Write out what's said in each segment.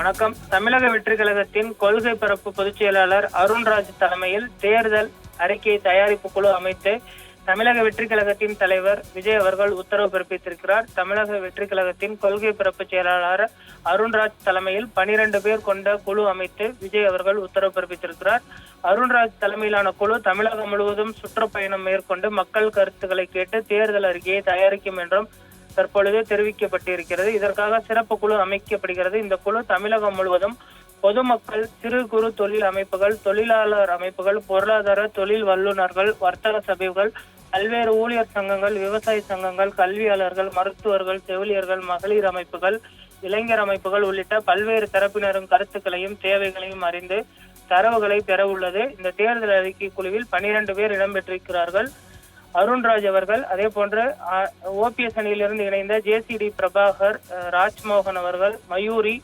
வணக்கம். தமிழக வெற்றி கழகத்தின் கொள்கை பரப்பு பொதுச் செயலாளர் அருண்ராஜ் தலைமையில் தேர்தல் அறிக்கை தயாரிப்பு குழு அமைத்து தமிழக வெற்றி கழகத்தின் தலைவர் விஜய் அவர்கள் உத்தரவு பிறப்பித்திருக்கிறார். தமிழக வெற்றி கழகத்தின் கொள்கை பிறப்பு செயலாளர் அருண்ராஜ் தலைமையில் பனிரெண்டு பேர் கொண்ட குழு அமைத்து விஜய் அவர்கள் உத்தரவு பிறப்பித்திருக்கிறார். அருண்ராஜ் தலைமையிலான குழு தமிழகம் முழுவதும் சுற்றுப்பயணம் மேற்கொண்டு மக்கள் கருத்துக்களை கேட்டு தேர்தல் அறிக்கையை தயாரிக்கும் என்றும் தற்பொழுது தெரிவிக்கப்பட்டிருக்கிறது. இதற்காக சிறப்பு குழு அமைக்கப்படுகிறது. இந்த குழு தமிழகம் முழுவதும் பொதுமக்கள் சிறு குறு தொழில் அமைப்புகள் தொழிலாளர் அமைப்புகள் பொருளாதார தொழில் வல்லுநர்கள் வர்த்தக சபைகள் பல்வேறு ஊழியர் சங்கங்கள் விவசாய சங்கங்கள் கல்வியாளர்கள் மருத்துவர்கள் செவிலியர்கள் மகளிர் அமைப்புகள் இளைஞர் அமைப்புகள் உள்ளிட்ட பல்வேறு தரப்பினரும் கருத்துக்களையும் தேவைகளையும் அறிந்து தரவுகளை பெற உள்ளது. இந்த தேர்தல் அறிக்கை குழுவில் பனிரெண்டு பேர் இடம்பெற்றிருக்கிறார்கள். அருண்ராஜ் அவர்கள் அதே போன்று ஓபிஎஸ் அணியிலிருந்து இணைந்த ஜேசிடி பிரபாகர் ராஜ்மோகன் அவர்கள் மயூரி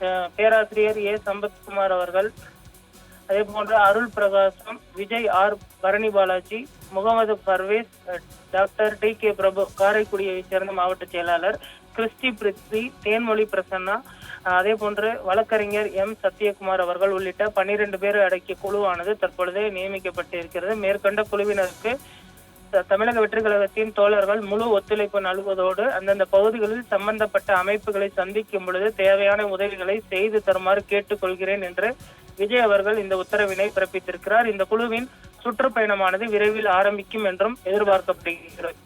அஹ், பேராசிரியர் ஏ. சம்பத்குமார் அவர்கள் அதே போன்று Arul Prakasam Vijay R. Bharani Balaji Mohammed Parvez doctor D. K. Prabhu காரைக்குடியைச் சேர்ந்த மாவட்ட செயலாளர் கிறிஸ்டி பிரித்வி தேன்மொழி பிரசன்னா அதே போன்று வழக்கறிஞர் எம். சத்யகுமார் அவர்கள் உள்ளிட்ட பன்னிரண்டு பேர் அடக்கிய குழுவானது தற்பொழுது நியமிக்கப்பட்டிருக்கிறது. மேற்கண்ட குழுவினருக்கு தமிழக வெற்றி கழகத்தின் தோழர்கள் முழு ஒத்துழைப்பு நல்குவதோடு அந்தந்த பகுதிகளில் சம்பந்தப்பட்ட அமைப்புகளை சந்திக்கும் பொழுது தேவையான உதவிகளை செய்து தருமாறு கேட்டுக்கொள்கிறேன் என்று விஜய் அவர்கள் இந்த உத்தரவினை பிறப்பித்திருக்கிறார். இந்த குழுவின் சுற்றுப்பயணமானது விரைவில் ஆரம்பிக்கும் என்றும் எதிர்பார்க்கப்படுகிறது.